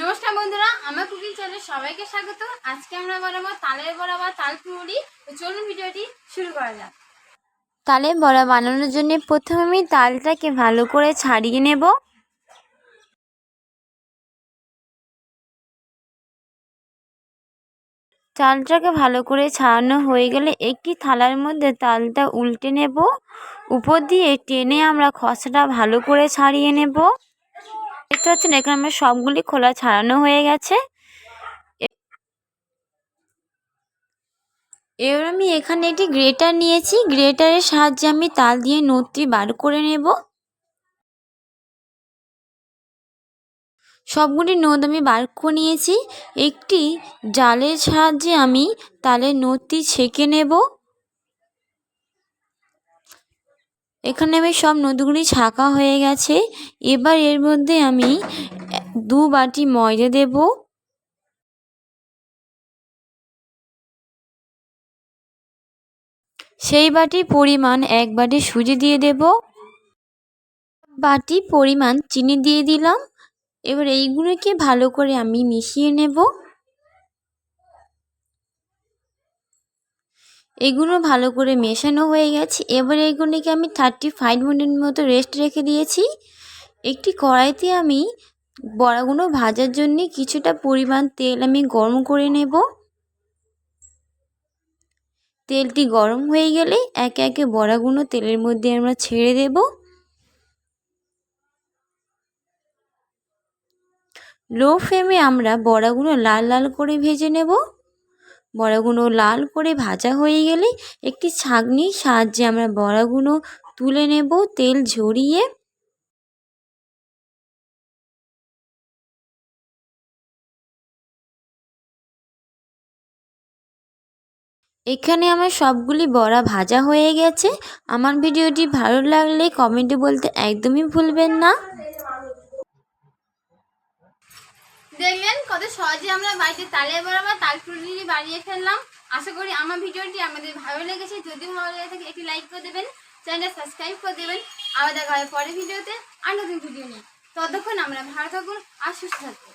নমস্কার বন্ধুরা, আমার কুকিং চ্যানেলে সবাইকে স্বাগত। আজকে আমরা বানাবো তালের বড়া বা তাল তো চলুন ভিডিওটি শুরু করা যাক। তালের বড়া বানানোর জন্য প্রথমে আমি তালটাকে ভালো করে ছাড়িয়ে নেব। চালটাকে ভালো করে ছাড়ানো হয়ে গেলে একটি থালার মধ্যে তালটা উল্টে নেব। উপর দিয়ে টেনে আমরা খসাটা ভালো করে ছাড়িয়ে নেব। দেখতে পাচ্ছেন এখানে আমার সবগুলি খোলা ছাড়ানো হয়ে গেছে। এবার আমি এখানে একটি গ্রেটার নিয়েছি। গ্রেটারের সাহায্যে আমি তাল দিয়ে নোটটি বার করে নেব। সবগুলি নোট আমি বার করে নিয়েছি। একটি জালের সাহায্যে আমি তালের নোটটি ছেঁকে নেব। এখানে আমি সব নোটগুলি ছাঁকা হয়ে গেছে। এবার এর মধ্যে আমি দু বাটি ময়দা দেবো। সেই বাটি পরিমাণ এক বাটি সুজি দিয়ে দেব। বাটি পরিমাণ চিনি দিয়ে দিলাম। এবার এইগুলোকে ভালো করে আমি মিশিয়ে নেব। এগুলো ভালো করে মেশানো হয়ে গেছে। এবার এইগুলিকে আমি থার্টি ফাইভ মিনিট মতো রেস্ট রেখে দিয়েছি। একটি কড়াইতে আমি বড়াগুলো ভাজার জন্য কিছুটা পরিমাণ তেল আমি গরম করে নেব। তেলটি গরম হয়ে গেলে একে একে বড়াগুলো তেলের মধ্যে আমরা ছেড়ে দেব। লো ফ্লেমে আমরা বড়াগুলো লাল লাল করে ভেজে নেব। বড়াগুলো লাল করে ভাজা হয়ে গেলে একটি ছাঁকনির সাহায্যে আমরা বড়াগুলো তুলে নেব তেল ঝরিয়ে। এখানে আমার সবগুলি বড়া ভাজা হয়ে গেছে। আমার ভিডিওটি ভালো লাগলে কমেন্টে বলতে একদমই ভুলবেন না। দেখলেন কত সহজে আমরা বাড়িতে তালে বরাবর তাল ফুলি বানিয়ে ফেললাম। আশা করি আমার ভিডিওটি আমাদের ভালো লেগেছে। যদি ভালো লেগে থাকে, একটি লাইক করে দেবেন, চ্যানেলটা সাবস্ক্রাইব করে দেবেন। আবার দেখা হবে পরের ভিডিওতে আর নতুন ভিডিও নিয়ে। ততক্ষণ আমরা ভালো থাকুন আর সুস্থ থাকুন।